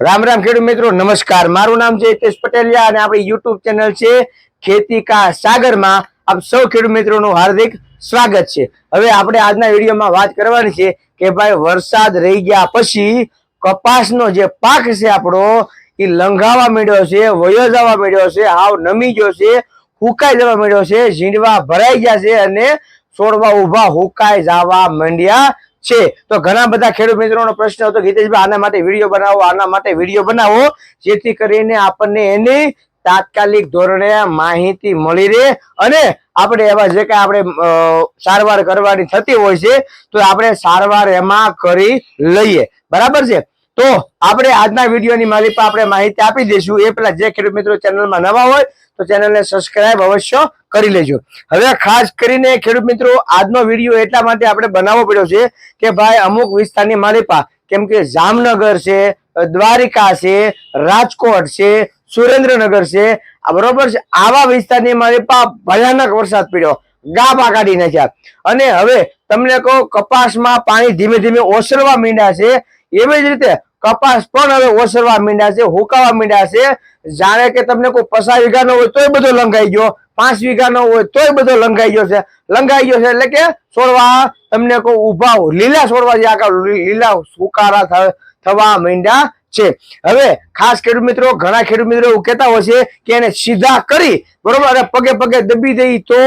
રામ રામ ખેડૂત મિત્રો, નમસ્કાર. મારું નામ છે હિતેશ પટેલિયા અને આપણી યુટ્યુબ ચેનલ છે ખેતી કા સાગરમાં આપ સૌ ખેડૂત મિત્રોનું હાર્દિક સ્વાગત છે. હવે આપણે આજના વિડીયોમાં વાત કરવાની છે કે ભાઈ વરસાદ રહી ગયા પછી કપાસનો જે પાક છે આપણો, એ લંઘાવા માંડ્યો છે, વયો જવા મળ્યો છે, હાવ નમી ગયો છે, હુકાઈ જવા માંડ્યો છે, ઝીંડવા ભરાઈ ગયા છે અને છોડવા ઊભા હુકાઈ જવા માંડ્યા છે. તો ઘણા બધા ખેડૂત મિત્રોનો પ્રશ્ન હતો, ગીતેશભાઈ, આના માટે વીડિયો બનાવો, આના માટે વીડિયો બનાવો, જેથી કરીને આપણને એની તાત્કાલિક ધોરણે માહિતી મળી રહે અને આપણે એવા જે કાંઈ આપણે સારવાર કરવાની થતી હોય છે, તો આપણે સારવાર એમાં કરી લઈએ. બરાબર છે? તો આપણે આજના વિડીયોની માલિકા આપણે માહિતી આપી દઈશું. એ પેલા જે ખેડૂત મિત્રો ચેનલમાં નવા હોય, તો ચેનલને સબસ્ક્રાઇબ અવશ્ય કરી લેજો. હવે ખાસ કરીને ખેડૂત મિત્રો, આજનો વીડિયો એટલા માટે આપણે બનાવવો પડ્યો છે કે ભાઈ અમુક વિસ્તારની માલિપા, કેમ કે જામનગર છે, દ્વારિકા છે, રાજકોટ છે, સુરેન્દ્રનગર છે બરોબર છે. આવા વિસ્તારની માલિપા ભયાનક વરસાદ પડ્યો. ગાબા કાઢી નાખ્યા. અને હવે તમને કહો, કપાસમાં પાણી ધીમે ધીમે ઓસરવા માંડ્યા છે. એવી જ રીતે કપાસ પણ હવે ઓસરવા માંડ્યા છે, હુકાવા માંડ્યા છે. જાણે કે તમને કોઈ પચાસ ન હોય તોય બધો લંઘાઈ ગયો. પાંચ વીઘાનો હોય તોય બધો લંઘાઈ ગયો છે. લંઘાઈ ગયો છે એટલે કે છોડવા તમને કોઈ ઊભા લીલા છોડવા જે આખા લીલા સુકારા થવા માંડ્યા છે. હવે ખાસ ખેડૂત મિત્રો, ઘણા ખેડૂત મિત્રો એવું કહેતા હોય છે કે એને સીધા કરી, બરોબર? અને પગે પગે દબી દઈ તો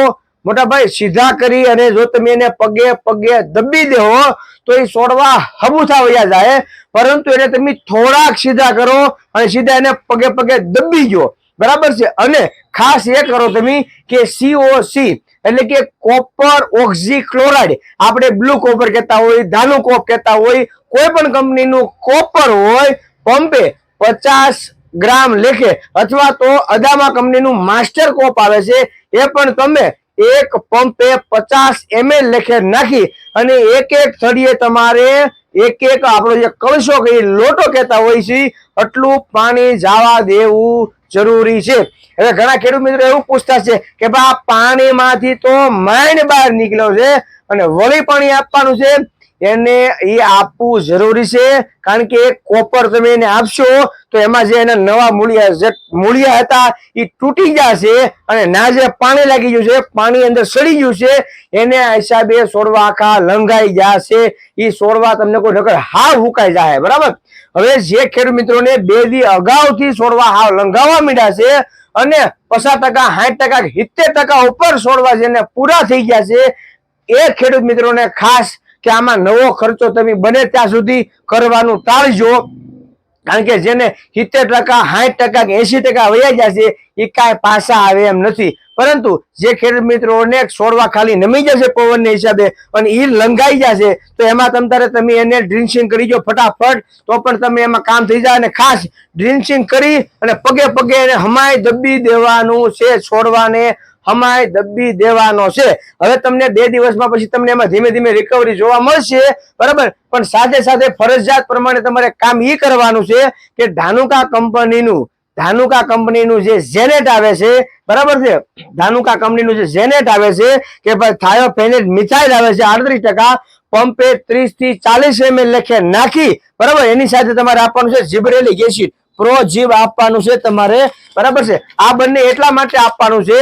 મોટા ભાઈ સીધા કરી અને જો તમે એને પગે પગે દબી દેવો તો એ છોડવા હબુથા વયા જાય. પરંતુ એને તમે થોડાક સીધા કરો અને સીધા એને પગે પગે દબી ગયો. બરાબર છે? અને ખાસ એ કરો તમે કે સીઓસી એટલે કે કોપર ઓક્સી ક્લોરાઇડ આપણે બ્લુ કોપર કહેતા હોય, ધાનુ કોપ કહેતા હોય, કોઈ પણ કંપનીનું કોપર હોય, પંપે પચાસ ગ્રામ લેખે અથવા તો અદામા કંપનીનું માસ્ટર કોપ આવે છે, એ પણ તમે એક પંપે પચાસ એમએલ લેખે નાખી અને એક એક થડીએ તમારે એક એક આપણો જે કળશો કે લોટો કહેતા હોય છે આટલું પાણી જવા દેવું જરૂરી છે. હવે ઘણા ખેડૂત મિત્રો એવું પૂછતા છે કે ભાઈ પાણીમાંથી તો માઇન્ડ બહાર નીકળ્યો છે અને વળી પાણી આપવાનું છે? એને એ આપવું જરૂરી છે, કારણ કે કોપર તમે એને આપશો, તો એમાં જે એના નવા મૂળિયા જે મૂળિયા હતા, એ તૂટી જશે અને ના જે પાણી લાગી ગયું છે, પાણી અંદર સડી ગયું છે, એને હિસાબે છોડવા આખા લંઘાઈ જશે એ છોડવા તમને કોઈ નકર હાવ હુકાઈ જાય બરાબર? હવે જે ખેડૂત મિત્રોને બે દી અગાઉથી છોડવા હાવ લંઘાવા મીડ્યા છે અને પચાસ ટકા, સાઠ ટકા સિત્તેર ટકા ઉપર છોડવા જેને પૂરા થઈ ગયા છે, એ ખેડૂત મિત્રોને ખાસ કે આમાં નવો ખર્ચો તમે બને ત્યાં સુધી કરવાનું ટાળજો. કારણ કે જેને સિત્તેર ટકા સાઠ ટકા કે એસી ટકા વયા જશે એ કાંઈ પાછા આવે એમ નથી. પરંતુ જે ખેડૂત મિત્રોને છોડવા ખાલી નમી જશે પવનના હિસાબે અને એ લંઘાઈ જશે, તો એમાં તમ તારે તમે એને ડ્રિન્સિંગ કરી જો ફટાફટ, તો પણ તમે એમાં કામ થઈ જાય અને ખાસ ડ્રિન્સિંગ કરી અને પગે પગે એને હમાય દબી દેવાનું છે છોડવાને. હમાય દબી દેવાનો છે. હવે તમને બે દિવસમાં પછી તમને એમાં ધીમે ધીમે રિકવરી જોવા મળશે. બરાબર? પણ સાથે સાથે ફરજિયાત પ્રમાણે તમારે કામ એ કરવાનું છે કે ધાનુકા કંપનીનું ધાનુકા કંપનીનું જે જેનેટ આવે છે, બરાબર છે? ધાનુકા કંપનીનું જે જેનેટ આવે છે કે ભાઈ થાયોફેનેટ મિથાઇલ આવે છે, આડત્રીસ ટકા, પંપે ત્રીસથી ચાલીસ એમએલ લખે નાખી, બરાબર? એની સાથે તમારે આપવાનું છે જીબ્રેલિક એસિડ. પ્રો જીવ આપવાનું છે તમારે, બરાબર છે? આ બંને એટલા માટે આપવાનું છે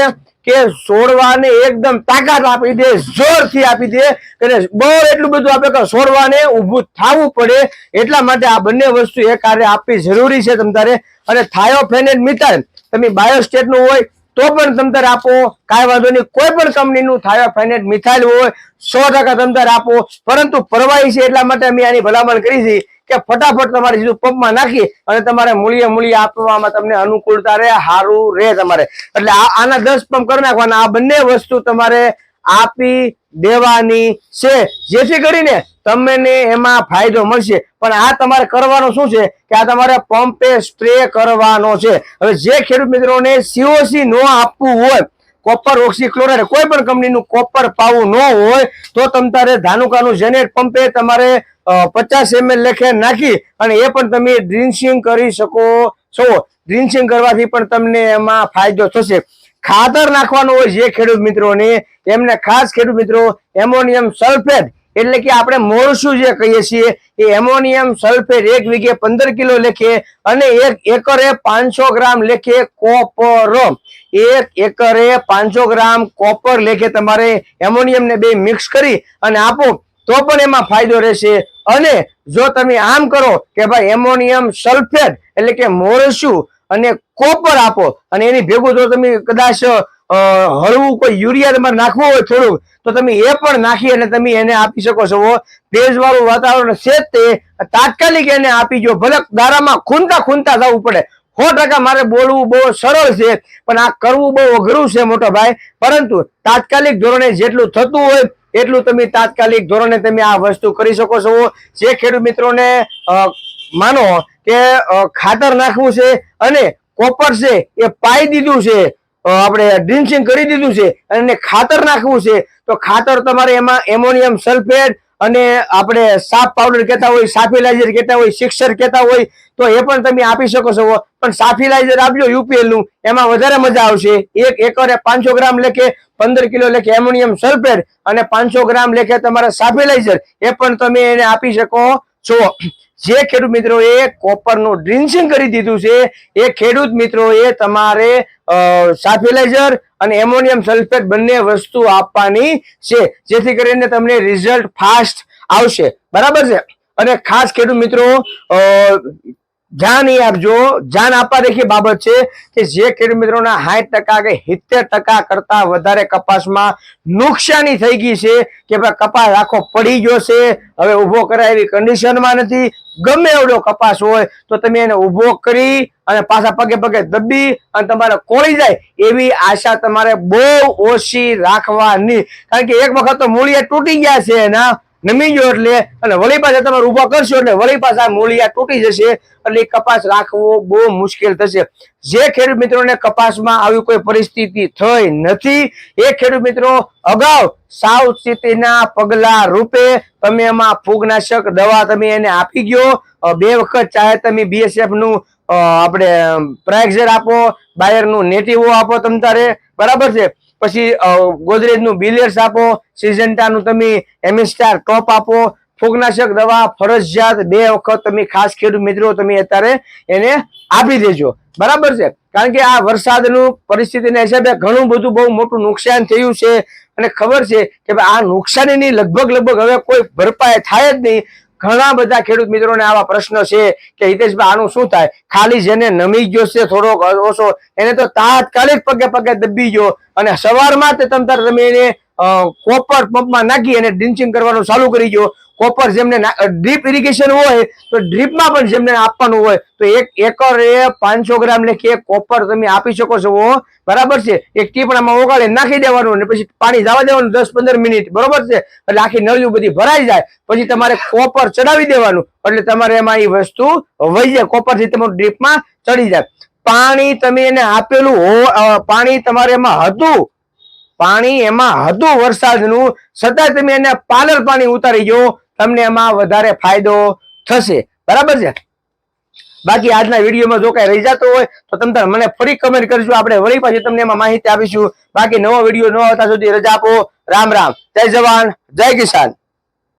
કે છોડવાને એકદમ તાકાત આપી દે, જોરથી આપી દે અને બહુ એટલું બધું આપે કે છોડવાને ઊભું થવું પડે. એટલા માટે આ બંને વસ્તુ એ કાર્ય આપવી જરૂરી છે તમારે અને અને થાયોફેનેટ મિથાઇલ, તમે બાયોસ્ટેટનું હોય તો પણ તમ તારે આપો. કાંઈ વાંધો નહીં, કોઈ પણ કંપનીનું થાયોફેનેટ મિથાઇલ હોય, સો ટકા તમ તારે આપો. પરંતુ પરવાહી છે એટલા માટે અમે આની ભલામણ કરી છે. કે ફટાફટ તમારે સીધું પંપમાં નાખી અને તમારે મૂળીએ મૂળીએ આપવામાં તમને અનુકૂળતા રહે સારું રહે તમારે. એટલે આના દસ પંપ કરી નાખવાના. આ બંને વસ્તુ તમારે આપી દેવાની છે. જેથી કરીને તમને એમાં ફાયદો મળશે. પણ આ તમારે કરવાનું શું છે? કે આ તમારે પંપે સ્પ્રે કરવાનો છે. હવે જે ખેડૂત મિત્રોને સીઓસી નો આપવું હોય કોપર ઓક્સીક્લોરાઇડ કોઈ પણ કંપનીનું કોપર પાવું ન હોય, તો તમારે ધાનુકાનું જેનેટ પંપે તમારે પચાસ એમએલ લેખે નાખી અને એ પણ તમે ડ્રિન્સિંગ કરી શકો છો. ડ્રિન્સિંગ કરવાથી પણ તમને એમાં ફાયદો થશે. ખાતર નાખવાનું હોય જે ખેડૂત મિત્રોને. એમને ખાસ ખેડૂત મિત્રો, એમોનિયમ સલ્ફેટ એટલે કે આપણે મોરસું જે કહીએ છીએ, એ એમોનિયમ સલ્ફેટ એક વીઘે પંદર કિલો લેખે અને એક એકરે પાંચસો ગ્રામ લેખે કોપર. એક એકરે પાંચસો ગ્રામ કોપર લેખે તમારે એમોનિયમ ને બે મિક્સ કરી અને આપો. તો પણ એમાં ફાયદો રહેશે. અને જો તમે આમ કરો કે ભાઈ એમોનિયમ સલ્ફેટ એટલે કે મોરસું અને કોપર આપો અને એની ભેગું જો તમે કદાચ હળવું કોઈ યુરિયા તમારે નાખવું હોય થોડુંક તો તમે એ પણ નાખી અને તમે એને આપી શકો છો. ભેજવાળું વાતાવરણ છે તે, તાત્કાલિક એને આપી જો ભલે દારામાં ખૂનતા ખૂનતા થવું પડે. સો ટકા મારે બોલવું બહુ સરળ છે, પણ આ કરવું બહુ અઘરું છે મોટો ભાઈ. પરંતુ તાત્કાલિક ધોરણે જેટલું થતું હોય એટલું તમે તાત્કાલિક ધોરણે તમે આ વસ્તુ કરી શકો છો. જે ખેડૂત મિત્રોને માનો કે ખાતર નાખવું છે અને કોપર છે એ પાઈ દીધું છે આપણે ડ્રિન્ચિંગ કરી દીધું છે અને ખાતર નાખવું છે, તો ખાતર તમારે એમાં એમોનિયમ સલ્ફેટ અને આપણે સાફ પાવડર કહેતા હોય, સાફિલાઇઝર કહેતા હોય સિક્સર કહેતા હોય, તો એ પણ તમે આપી શકો છો. પણ સાફિલાઇઝર આપજો યુપીએલનું. એમાં વધારે મજા આવશે. એક એકરે પાંચસો ગ્રામ લેખે, પંદર કિલો લેખે એમોનિયમ સલ્ફેટ અને પાંચસો ગ્રામ લેખે તમારા સાફિલાઇઝર. એ પણ તમે એને આપી શકો છો. જે ખેડૂત મિત્રોએ કોપરનું ડ્રિન્સિંગ કરી દીધું છે, એ ખેડૂત મિત્રોએ તમારે સાફિલાઇઝર અને એમોનિયમ સલ્ફેટ બંને વસ્તુ આપવાની છે, જેથી કરીને તમને રિઝલ્ટ ફાસ્ટ આવશે. બરાબર છે? અને ખાસ ખેડૂત મિત્રો ધ્યાન એ આપજો ધ્યાન આપવા દેખી બાબત છે કે જે ખેડૂત મિત્રોના સાઠ ટકા કે સિત્તેર ટકા કરતા વધારે કપાસમાં નુકસાની થઈ ગઈ છે કે ભાઈ કપાસ આખો પડી ગયો છે. હવે ઊભો કરાય એવી કન્ડિશનમાં નથી. ગમે એવડો કપાસ હોય તો તમે એને ઊભો કરી અને પાછા પગે પગે દબી અને તમારે કોળી જાય એવી આશા તમારે બહુ ઓછી રાખવાની. કારણ કે એક વખત તો મૂળિયા તૂટી ગયા છે એના. નમી ગયો એટલે, અને વળી પાછા તમે ઊભા કરશો એટલે વળી પાછા મૂળિયા તૂટી જશે એટલે કપાસ રાખવો બહુ મુશ્કેલ થશે. જે ખેડૂત મિત્રોને કપાસમાં આવી કોઈ પરિસ્થિતિ થઈ નથી, એ ખેડૂત મિત્રો અગાઉ સાવચેતીના પગલા રૂપે તમે એમાં ફૂગનાશક દવા તમે એને આપી ગયો. બે વખત ચાહે તમે બીએસએફનું આપણે પ્રાઇઝર આપો, બાયરનું નેટિવો આપો તમ તારે. બરાબર છે? પછી ગોદરેજનું બિલિયર્સ આપો સિઝન્ટા નું તમે એમિસ્ટાર ટોપ આપો, ફૂગનાશક દવા, ફરજિયાત બે વખત તમે ખાસ ખેડૂત મિત્રો તમે અત્યારે એને આપી દેજો. બરાબર છે? કારણ કે આ વરસાદનું પરિસ્થિતિના હિસાબે ઘણું બધું બહુ મોટું નુકસાન થયું છે. અને ખબર છે કે આ નુકસાનીની લગભગ લગભગ હવે કોઈ ભરપાઈ થાય જ નહીં. ઘણા બધા ખેડૂત મિત્રોને આવા પ્રશ્ન છે કે હિતેશભાઈ, આનું શું થાય? ખાલી જેને નમી ગયો છે થોડોક ઓછો, એને તો તાત્કાલિક પગે પગે દબી ગયો અને સવારમાં તે તમ તાર તમે એને કોપર પંપમાં નાખી અને ડ્રિન્ચિંગ કરવાનું ચાલુ કરી ગયો. કોપર જેમને ડ્રીપ ઇરિગેશન હોય, તો ડ્રીપમાં પણ જેમને આપવાનું હોય, તો એક એકરે પાંચસો ગ્રામ લેખી કોપર તમે આપી શકો છો. બરાબર છે? એક ટીપણામાં ઓગાળી નાખી દેવાનું અને પછી પાણી જવા દેવાનું દસ પંદર મિનિટ. બરોબર છે? એટલે આખી નળિયું બધી ભરાઈ જાય. પછી તમારે કોપર ચડાવી દેવાનું. એટલે તમારે એમાં એ વસ્તુ વહી જાય. કોપરથી તમારું ડ્રીપમાં ચડી જાય. પાણી તમે એને આપેલું પાણી તમારે એમાં હતું. પાણી એમાં હતું વરસાદનું. છતાં તમે એને પાલર પાણી ઉતારી જો તમને એમાં વધારે ફાયદો થશે. બરાબર છે? બાકી આજના વિડીયોમાં જો કઈ રહી જતો હોય, તો તમે મને ફરી કમેન્ટ કરજો. આપણે વળી પાછી તમને એમાં માહિતી આપીશું. બાકી નવો વીડિયો ન આવતા સુધી રજા આપો. રામ રામ. જય જવાન. જય કિસાન.